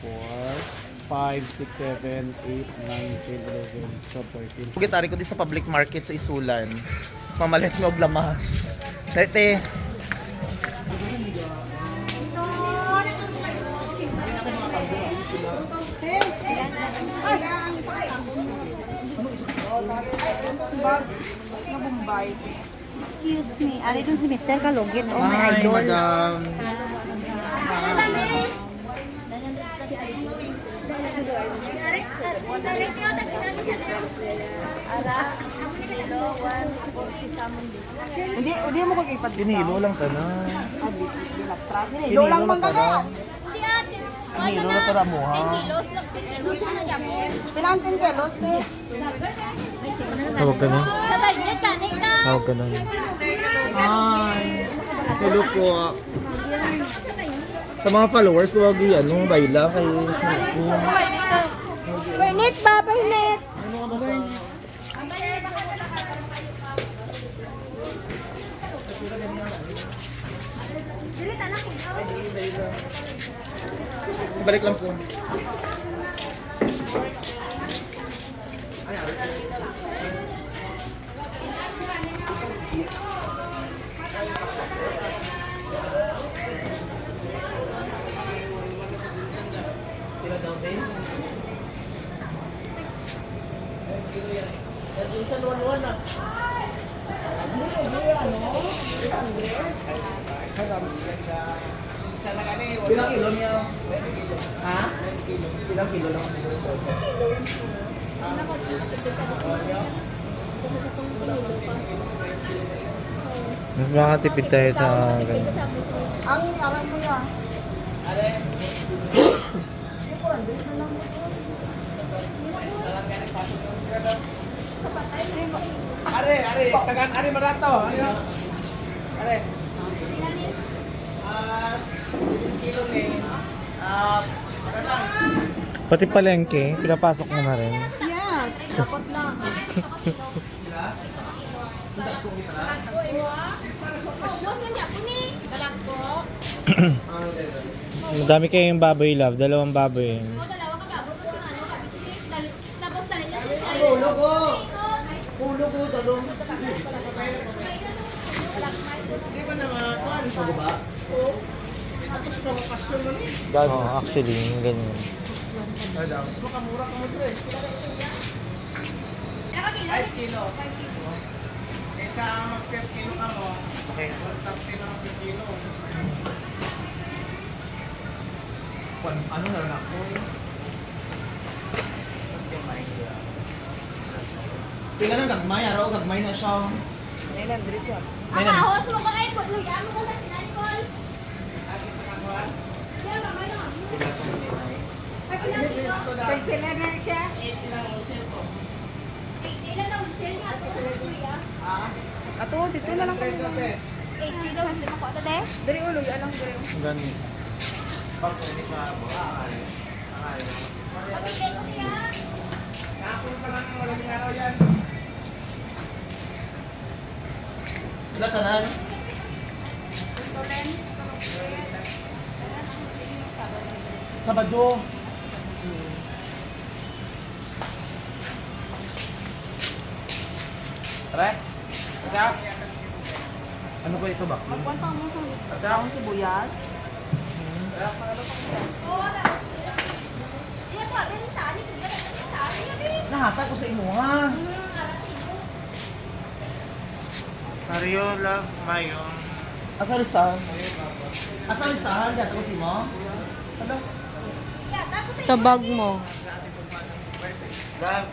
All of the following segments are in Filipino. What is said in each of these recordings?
5, 6, 7, 8, 9, 10, 11, 12, 13. Gitari ko di sa public market sa Isulan. Mamalit mo lamas. Dete. Excuse me, ari dun si Mr. Kalugit. Oh, my Hi, idol. madam. Hindi, hindi mo kagipad Pinilo lang ka na. Hinilo lang man ka na. Pinilo na tara mo ha. Pilang 10 kilos, te. Tawag ka na. Tawag ka na. Hi. Hello po. Sa mga followers, huwag i ano, bayla kay Bernit ba, Bernit? Balik lang po. Bilang kilo niya? Ha? Bilang kilo lang? Mas makatipid tayo sa ganun. Ang alam mo yan. Are, are, tagan, are marato. Ano? Are. Ah, kilo ni. Ah. Pati palengke, pinapasok mo na rin. Yes, dapat lang. Madami kayong baboy love, dalawang baboy. Ulo ko. Ulo ko, talong. Di ba na mga kuhan? Sa baba? Oo. Tapos mga pasyon mo ni. Oo, oh, actually, yung ganyan. Mas makamura ka mo ito eh. 5 kilo. 5 kilo. Kaysa mag-5 kilo ka mo, okay. 130 lang ang 5 kilo. Ano na lang ako eh. Mas gamay siya. Pila na gagmay, araw gagmay na siya. 900 yan. Ayun. Ahos mo ka eh, luyan mo ka lang, Nicole. Yan, kamay na. Ay, kilo. Pagkila na siya. Eh, ilan ang wholesale nga? Kuya? Ato, dito na lang kami. Eh, kilo, wholesale ako ito, te. Dari ulo, yan lang dari. Ganun. Pabili ko niya. Kahapon pa lang, walang araw yan. Wala tanan. Sabado. Tara. Isa. Ano ba ito ba? Magkwanta mo sa taong sibuyas. Oo, na. Iya po, rin sa akin. Kung gano'n sa akin, yun eh. Nahata ko sa imo ha. Hmm, arasin mo. Mario love, Mayo. Asa listahan? Asa listahan? Ko si mo? Ano? Sa bag mo. Love.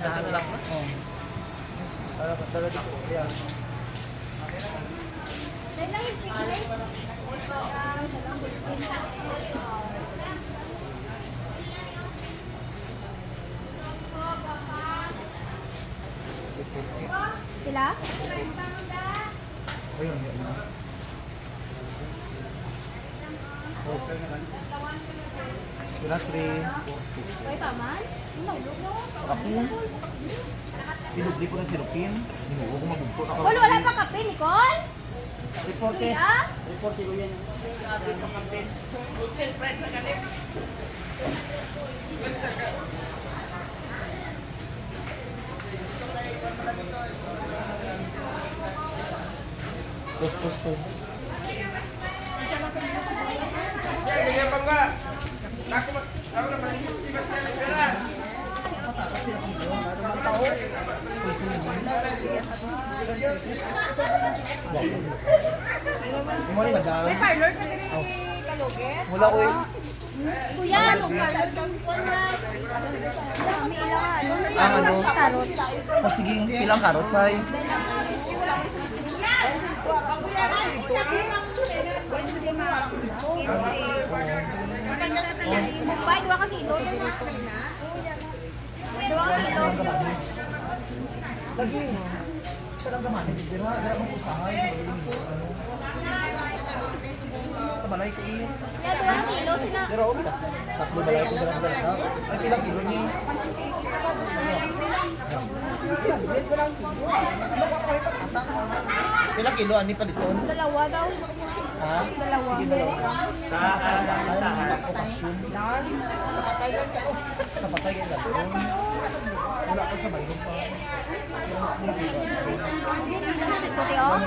Nahalak na? Oo. Dahil lang yung chicken. Pila? Ayun. Sila 3. Kaya? Ako. Pinubli ko ng sirupin. Hinuho ko mabugto na Wala, wala pa kape, Nicole? Reporte. Reporte ko yan. Hotel price na ganit. Pus, pus, pus. Push, push, push. May parlor ka din oh. eh, ni Kalugit? Wala ko eh. Kuya, anong parlor ka Dami ilang ano. Ang? Carrots. O sige, ilang karot say? Mumbai, dua ka kilo. Dua ka kilo. Sarang gaman, dira dira mo usahay. Tabalay ko iyo. Ka. Dira o kita. Tatlo balay ko dira dira. Ay ilang kilo ni? Ilang kilo ani pa dito? Dalawa daw. Ha? Dalawa. Sa patay ka doon. Wala ko sa bayro pa. Puti oh.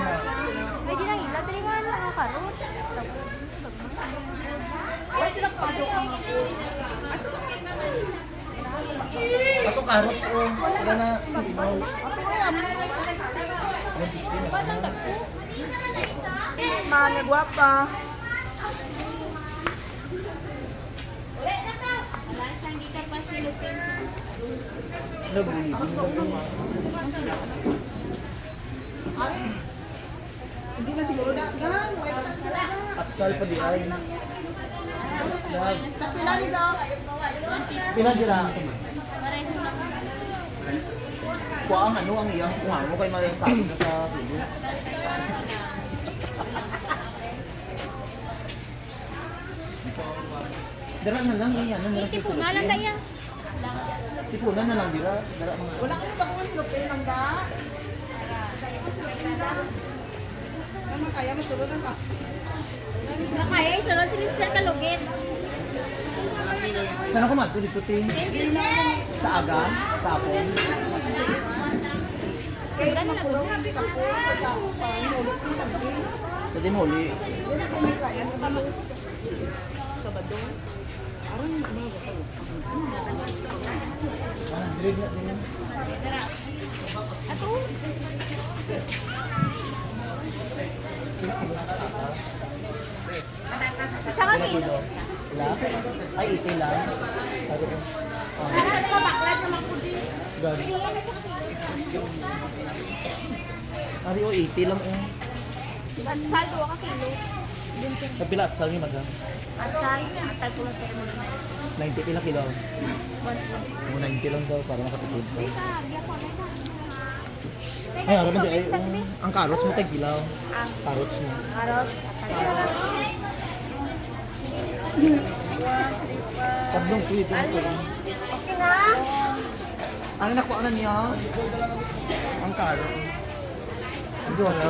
Medyo nang ilan. Dali nga lang ang carrots. Wala silang pasok ang Ato carrots o. Wala na. Mga gwapa. Hindi na siguro na. Gan, wait lang talaga. Aksal pa di ay. Sa pila nila. Pinadira. Kuha ang ano ang iyang kung ano kay masasabi ka sa video. Dira na lang iyan. Ano na Tipunan lang kaya. Tipunan na lang dira. Dira mga Wala ko nito kung silupin lang da. Ano kaya masulod ka? Nakaya, isunod si Mr. Kalugit. Sana ko mato dito ting sa aga, sa apon. Sura na lang. Tapos, pagka pa, inulit siya sa bin. Sa din huli. Yun ang kung kaya na ba Sabado. Isa ka kilo. La? Ay, ite lang. Sabi ko. Ah, Ano pa baklat naman po din. Ari o ite lang oh. At sal, dua ka kilo. Sa pila aksal ni madam. At sal, at tal ko lang sa imo. 90 pila kilo. O 90 lang daw para makatipid ka. Ay, alam mo ay ang carrots mo tag kilaw. Carrots mo. Carrots. Tablong tuyo din ko. Okay na. Ano nakuha na niya? Ang carrot. Ito ano?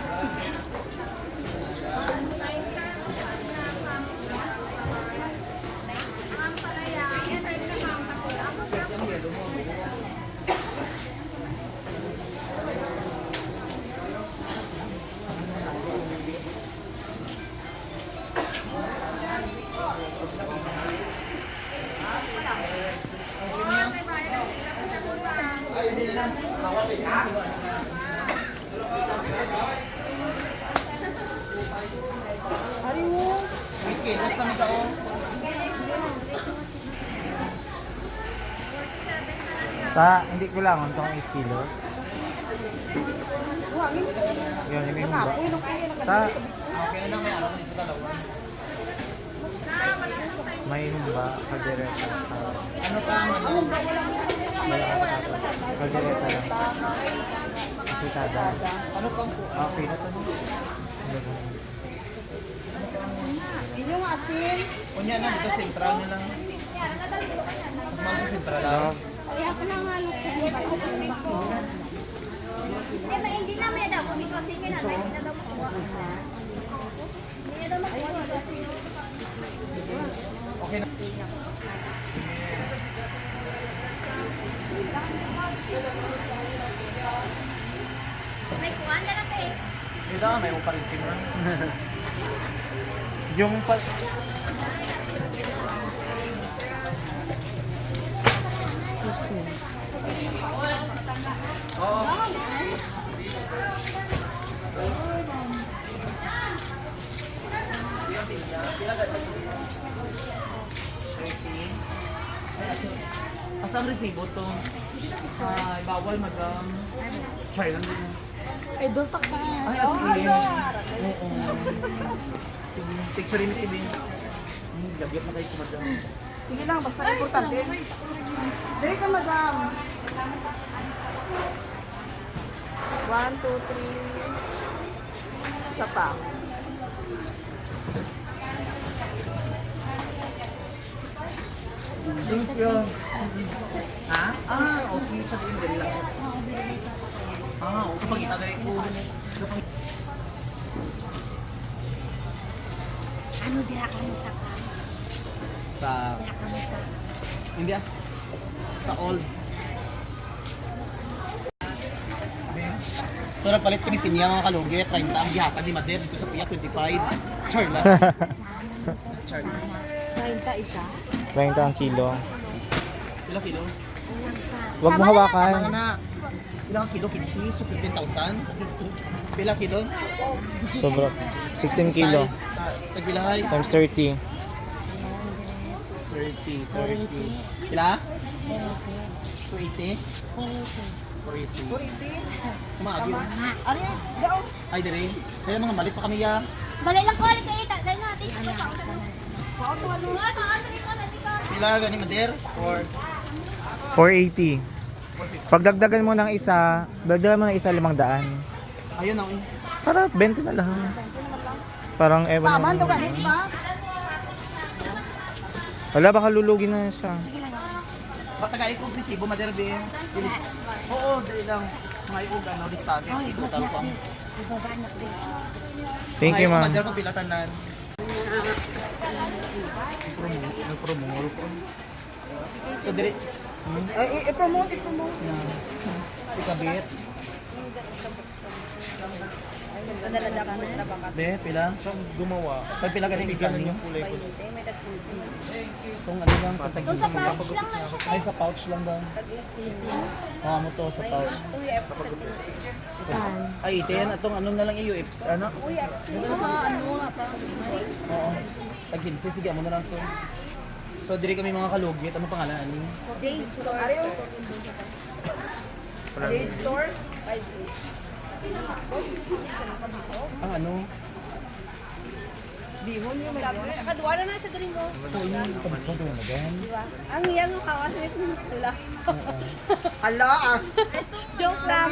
Okay, last ano na. Ta, hindi ko lang ang 8 kilo. Yan, hindi mo ba? Ta. Okay na may alam nito dalawa. May humba, kadireta. Ano ka ano? Wala ka pa. Kadireta lang. Ano ano? Kasi tada. Ano pang po? Ah, okay na to. Ano yun yung asin. Kunya na dito sentral na lang. Mas sa sentral lang. Kaya ako na nga look Hindi na hindi na may daw kung ikaw sige na tayo na daw makuha. Hindi na daw makuha Okay na. may kuha na lang eh. Hindi na, may uparintin na. Yung pa... Asang resibo to? Ay, bawal madam. Try lang din. Ay, doon pa ka. Ay, as in. Oo. Sige, picture ni Tibin. Hmm, gabyap na kayo ko madam. Sige lang, basta importante. Dali ka, madam. One, two, three. Isa pa. Thank you. Ha? Ah, okay. Sa tingin din lang. Ah, okay. Pagkita rin ko. Ano dira ka mo ta? Sa... Hindi ah. Sa old. So nagpalit ko ni Pinya mga kalugi, 30 ang biyata ni Mader dito sa Piya 25. Char lang. Char lang. 30 isa. 20 ang kilo. Ilang kilo? Huwag mo Tama hawakan. na. Ilang kilo? 15? So 15,000? Pila kilo? Sobra. 16 kilo. Size, Tagbilahay? Times 30. 30, 30. Pila? 280? 480. 40. Kumagi. Ari, daw. Ay, dire. Kaya mga malit pa kami ya. Dali lang ko ali kay ta. Dali natin. Pila gani Mader? Or 480. Pagdagdagan mo ng isa, dagdagan mo ng isa limang daan. ayun na. eh. Para 20 na lang. Parang ewan Tama, na. ito ganit ba? Wala, baka lulugin na siya. Patagay ko resibo Mader be. Bilis. Oo, dali lang. May ug ano listado. Ito talo ko. Thank you, ma'am. Mader ko pilatanan. Nag-promote ko. So dire. Ay, i-promote, i-promote. Si Kabit. Dala-dala ko na baka. Be, pila? Siyang gumawa. Pag pila ganing isa niyo. May dagkusin. Kung ano lang, kung tag Sa pouch lang na siya. Ay, sa pouch lang daw. Oo, mo to sa pouch. Uy, Ay, ite yan. Itong ano na lang yung UFs. Ano? ano nga pa. Oo. Pag hindi, sige, mo na lang to. So, diri kami mga kalugit. Ano pangalan? Ano? Jade store. Ari, oh. Jade store. Ang ano? Dihon yung may yun. Kadwara na sa gringo. Ito yung pagpunto na ba? Ang iyang kawas nito sila. Ala, ah. Joke lang.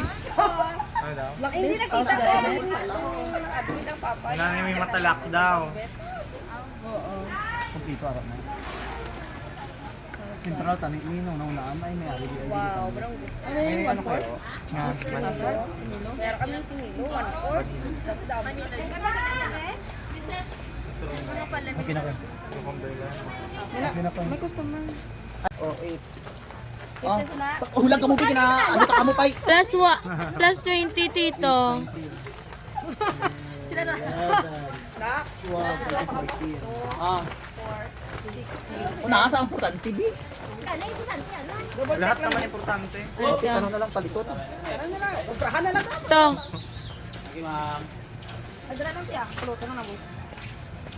Ano Hindi nakita ko. Nakabili ng papa. Nang may matalak daw. Kompleto arap na. Sentral, tanig ninong na unaan ay may ari. Wow, parang gusto. May ano kayo? Nga, Meron kami ng pinilo, one fourth. Dami-dami. Okay na kayo. Okay na kayo. May customer. Oh, eight. Oh, ulang ka mo na ano ta kamo pay. Plus, wa, plus 20, tito. Na, Ah. Una sa ang importante bi. Lahat naman importante. Ano na lang palikot. ano na lang. Uprahan na lang. To. Okay, ma'am. Adala lang siya. Pulutan na na mo.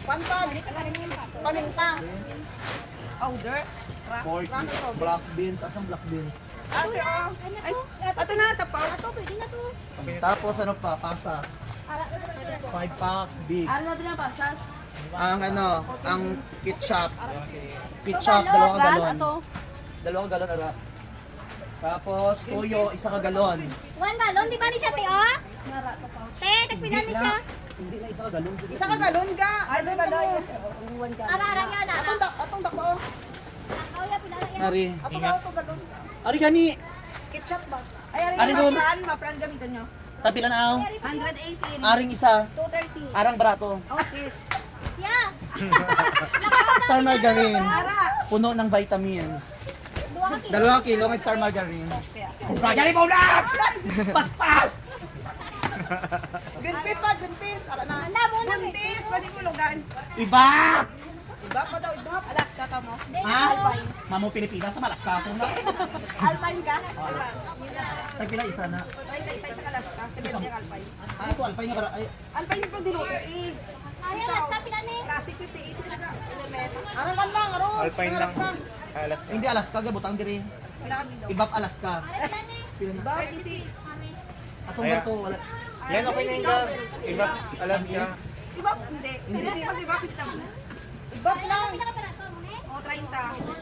Panpan. Paninta. Powder. Pork, black beans, asang black beans. Ah, sir, oh. Ay, ito na, sa pouch. Ito, pwede na to. Tapos ano pa, pasas. 5 packs, big. Ano na din ang pasas? Ang ano, ang ketchup. Ketchup, dalawang galon. Dalawang galon ara. Tapos toyo, isa ka galon. One galon, di ba ni siya, te, oh? Te, tagpila ni siya. Hindi na isa ka galon. Isa ka galon ka. Ay, doon ka daw. Ara-ara nga na. Atong dak, atong dak oh. Ako. Ari. Atong to galon. Ari gani. Ketchup ba? Ay, ari Ari ma doon. friend, ma friend gamitan nyo. Tapila na aw. 118, Aring isa. 230. Arang barato. Okay. Yeah. Star margarine. Puno ng vitamins. Dua ka kilo. Dalawang kilo may star margarine. Margarine mo na! Paspas! Gunpis pa, gunpis. Ara na. Anda, muna. Gunpis, pwede mo lugan. Iba! Iba pa daw, iba. Alaska ka mo. Ha? Mamo Pilipinas sa Malaska ako na. Alpine ka? Tagpila isa na. Ay, tay, tay sa Alaska. Niya Alpine. Ah, ito alpay nga bara. Ay, Alpine pa din ako. Ari, alas ka, pila ni. classic 58 talaga. Element. Ano man lang, aro. Alpine lang. Alaska. hindi Alaska, gabutang diri. Ibab Alaska. Ari, pila ni. Iba, 36. Atong barko, wala. Yan, okay na yung Iba, alas ka. Iba, hindi. Hindi, hindi pa iba, kita mo. Iba lang. O, 30.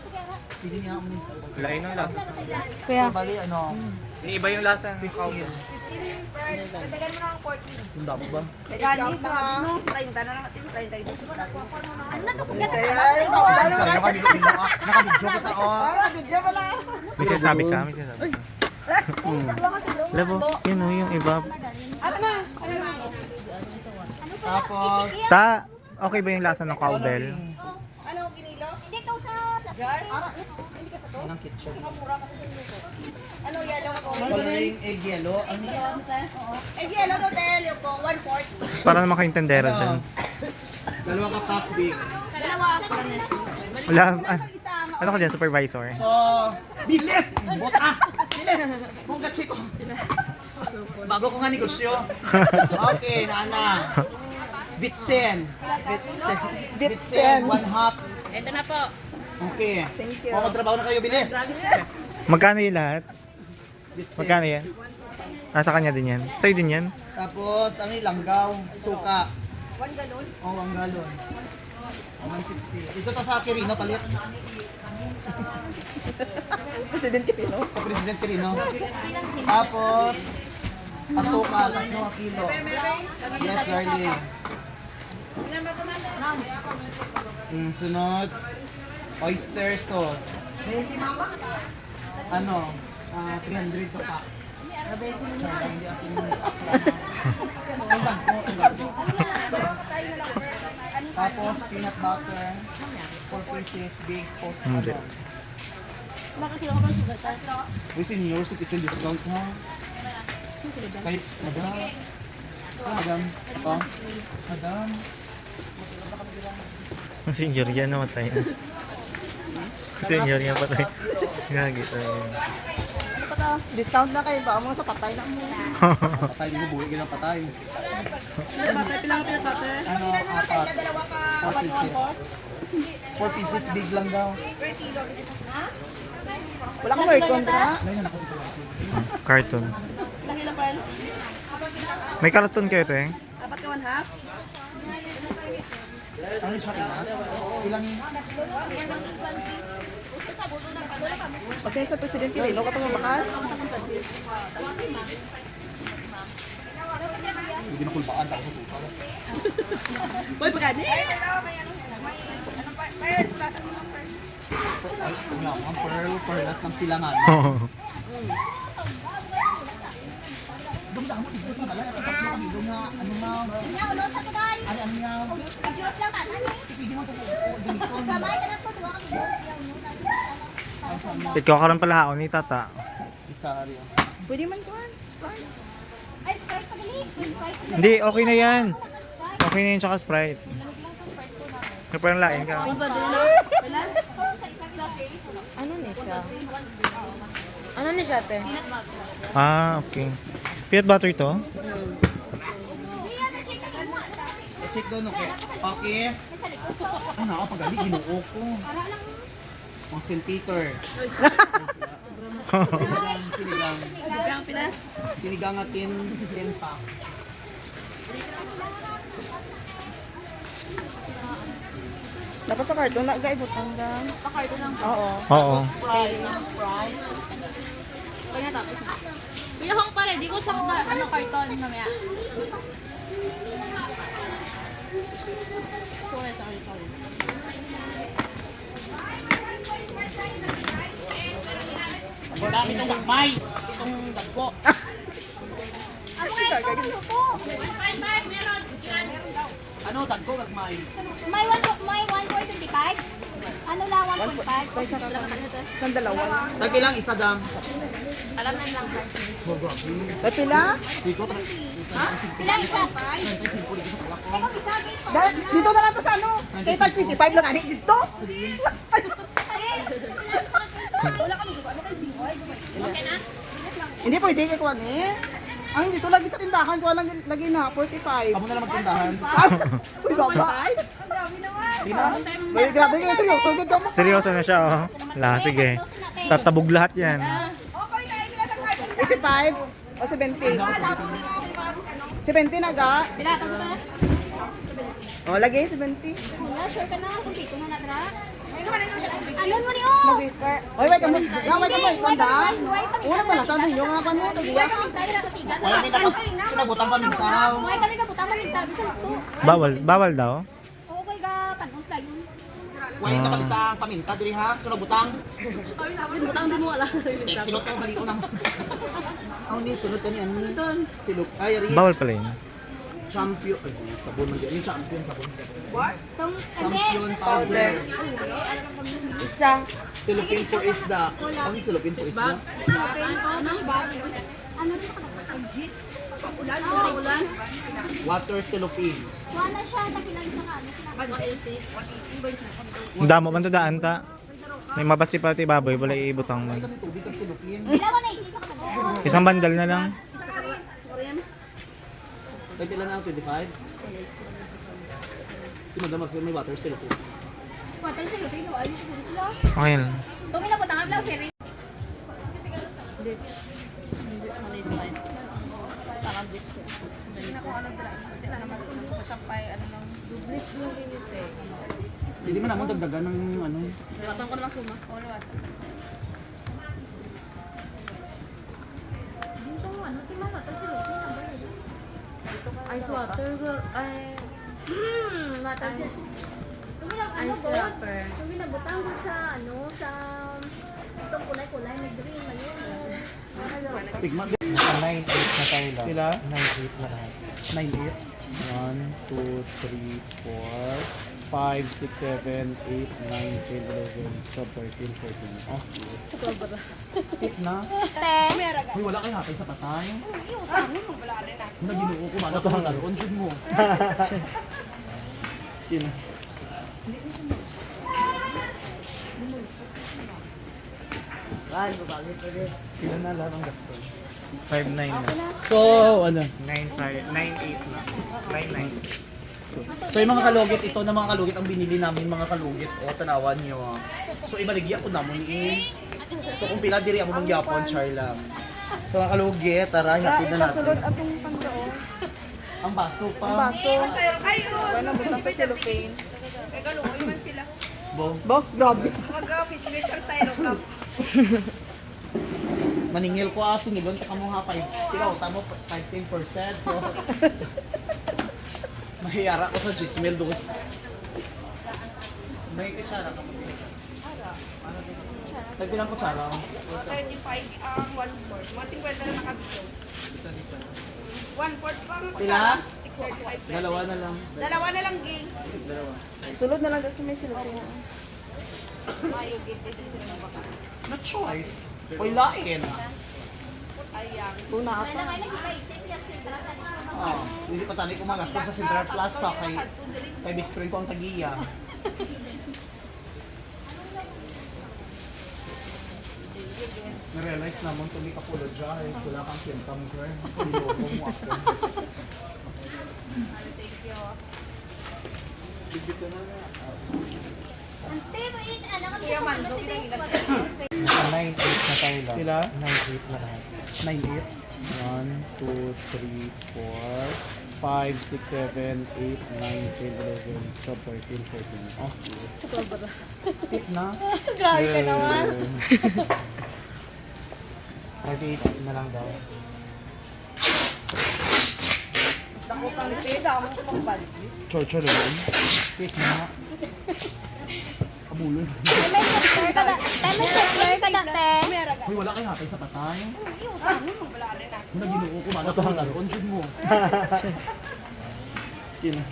Sige, ara. Pili niya. Lain ng lasa. Kuya. Bali, ano, Iba yung lasa ng cow. 15 per. Dagdagan mo ng 14. yung dabo ba? Gani ba? No, 30 na lang natin. 30 ito. Ano na to? Kuya, sa Nakabidyo kita, oh. Ah, video pa lang. May sinasabi ka, may sinasabi ka. Labo, yun yung iba. Ano na? Tapos, Ta, okay ba yung lasa ng cowbell? Ano, ginilo? Hindi to sa Jar? Hindi ka sa to? ketchup? Mura ka sa. Ano, yellow po? Coloring egg yellow. Ano Eh, yellow tell you po. One fourth. Para na makaintendera dyan. Dalawa ka top big. Dalawa. Wala, ah, Isa. ano ka dyan, supervisor? So, bilis! Buta! Bilis! Kung ko. Bago ko nga negosyo. Okay, nana. Bitsen. Bitsen. Bitsen. One half. Ito na po. Okay. Thank you. trabaho na kayo, bilis. Magkano yung lahat? Magkano yan? Nasa kanya din yan. Sa'yo din yan? Tapos, ano yung langgaw, suka. One galon. Oh, ang galon. 160. Ito ta sa Kirino palit. Presidente Pino. Sa Presidente Rino. Tapos, asuka, tatlo ka kilo. Yes, darling. Mm, sunod, oyster sauce. Ano? Ah, 300 to pack. Tapos, peanut butter. 4 pieces, big post Hindi. ano. Uy, senior citizen discount ha. Kahit, madam. Madam. Ito. Madam. Ang senior yan namatay. senior yan patay. Gagi tayo. Discount na kayo. Baka mo sa patay lang mo. Patay mo, buhay ka ng patay. Patay pilang pinatay. Ano, apat. 4 pieces. 4 pieces, big lang daw. Wala kang. Carton. Ilang pa May karton kayo, te? Apat ka one half. Ano ha? Ilang Kasi sa Presidente Pino, katong bakal. Hindi na kulbaan ako. Boy, pagkani? Ay, wala. Ang pearl, pearlas ng silangan. Dumdaan mo, dito sa malay. At tatlo kami nga, ano nga, Naulot sa tuday. ano ano nga, Diyos lang ano? pipigil mo ito. Gamay ka na po, duwa ka kilo. Ikaw ka rin pala ako ni tata. Isa rin. Pwede man kuhan. Sprite. Ay, Sprite pa dali. Dali. Hindi, okay na yan. Okay na yun, tsaka Sprite. May parang lain ka. Ano ni siya? Ano ni siya, te? Ah, okay. Peanut butter to? I-check daw no. Okay. Okay. Ano ako, pag ginoo ko. Ang sintiter. sinigang, sinigang. Sinigang pila. Sinigang at 10, 10 packs. Dapat sa karton na gay butang gang. Sa karton lang. Oo. Oo. Kanya tapos. Kuya Hong pare, di ko sa mga ano karton mamaya. Sorry, sorry, sorry. Ang dami itong gagmay. Itong dagpo. Ano nga ito? po? Ano, dagpo, gagmay. May 1 may 1.25? Ano lang 1.5? Kaysa sa dalawa. Lagi lang, isa dam. Ay pila? Dito, isa? Ikaw isa, guys. Dahil dito na lang to sa ano. Kay 525 lang ani dito. Wala kami gusto. Ano kayo singoy? Okay na? Hindi pwede kay kuan eh. Ang dito lagi sa tindahan ko lang lagi na 45. Amo na lang magtindahan. Uy, gaba. Di na. Ay, grabe kayo seryoso. Seryoso na siya, oh. La, sige. Tatabog lahat yan. 85 o 70. 70 na ga. Pila to ba? O, lagi 70. Wala, sure ka na kung dito na nadra. Ano oh? Oy, wait, kamo. Gaway kamo ikanda. Una pa na sa inyo nga kanu lagi. Wala na kami ka butang maligtag sa ito. Bawal, bawal daw. Okay ga panos lang yun. Wala nakalisa ang paminta, diri ha. Sunabutang. Butang din mo wala. Silot ko, mali ko nang. Ang ni, sunod ka ni ano ni? Silot. Ay, ari. Bawal pala yun. Champion. Ay, sabon man din. Yung champion, sabon. Tong, hindi. Champion powder. Isa. Silupin for isda. Ano yung silupin for isda? Ano rin Ang jeez. Ulan, ulan, ulan. Water silupin. Wala siya, takilang sa kano. 180. Ang damo man to daan ta. May mabasi pa ti baboy, wala iibutang man. Kami ang 180. Isang bandal na lang. Lagi lang ang 25. Si Madam Marcel may water silupin. Water sa lutin, ayos siguro sila. Okay lang. Tumi na butangan lang, ferry. Hindi man naman dagdagan ng ano. Butang ko na lang suma. Dito water girl. Ay. Hmm, water sa Tumi na, ano. Tumi na butang ko sa, ano, sa... Itong kulay-kulay, may green, man yun. Sigma. 9-8 na tayo lang. Sila? 9-8 na lahat. 9, 1, 2, 3, 4, 5, 6, 7, 8, 9, 10, 11, 12, 13, 14. Oh. Tip na. Uy, wala kayo hatay sa patay. Wala ginuo ko, mana ko ang laruon dyan mo. Yun na. Sila na lang ang gasto. 5-9 na. So, ano? 9-5, 9-8 na. 9-9. So yung mga kalugit, ito na mga kalugit ang binili namin mga kalugit. O, tanawan nyo. So ibaligya ko na mo ni So kung pila diri ako mangyapon, char lang. So mga kalugit, tara, hatid na Kasulod natin. atong pandoon. Ang baso pa. Ang baso. Wala na butang sa cellophane. Bo, Bo, grabe. maningil ko aso ni Gonta ka mo ha 5. Ikaw tamo 15%. So Mahiyara ko sa Gismel dos. May kutsara ka mo. Tagbilang kutsara. 35 ang 1 fourth. Mga 50 na nakabito. Isa-isa. 1 fourth pang Pila? 35 Dalawa na lang. Dalawa na lang, gang. Dalawa. Sulod na lang kasi may cellophane. Mayo, gate. Dito sila ng baka. Na choice. Oy, lain. Ayan. Tuna Wala ata. kayo nag-iba-isip, yes, sila ka dito. Oh, hindi pa tali kumalas sa Central Plaza kay kay best friend ko ang tagiya. Na-realize naman to ni apologize. Wala kang kintang girl. Niloko mo ako. Thank you. Bibito na na. Ante, wait. Ano kami? Kaya man, doon kita 9-8 na tayo lang. Sila? 9-8 na lahat. 9-8? 1, 2, 3, 4, 5, 6, 7, 8, 9, 10, 11, 12, 13, 14. Okay. Sobra. Tip na? Grabe ka naman. 48 na lang daw. Basta ko pang tita, ako pang balik. Chocho naman. Tip na. Kabulon. Ay, may stepler ka na. Ay, may stepler ka na, te. Uy, wala kayo hatay sa patay. Kung naginuo ko, mana ko na conjud mo. Kina.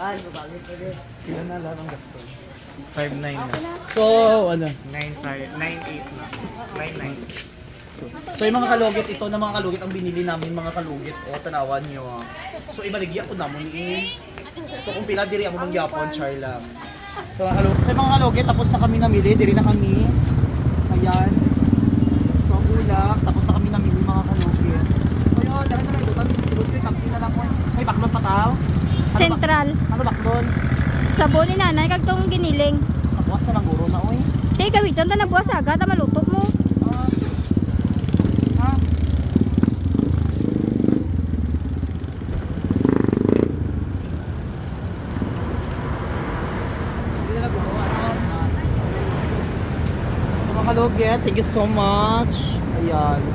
Kailan na lahat ang gasto? 5-9 na. So, ano? 9-8 na. 9-9. So yung mga kalugit, ito na mga kalugit ang binili namin mga kalugit. O, tanawan nyo. ah. So ibaligya ko namon ni So kung pila diri ako mong gyapon, char lang. So mga kalugit, so yung mga kalugit, tapos na kami namili, diri na kami. Ayan. So ang ulak, tapos na kami namili mga kalugit. So yun, dahil na lang ito, kami sa Cebu Street, kampi na lang ko. Ay, baklon pa tao. Ano, Central. bak- ano baklon? Sabon ni nanay, kag tong giniling. Tapos na lang guro na, oy. Te, gawitan ta na buwas agad, ta maluto mo. Ah. Ha? Hindi na naguro, ano? So, mga kalugit, thank you so much. Ayan.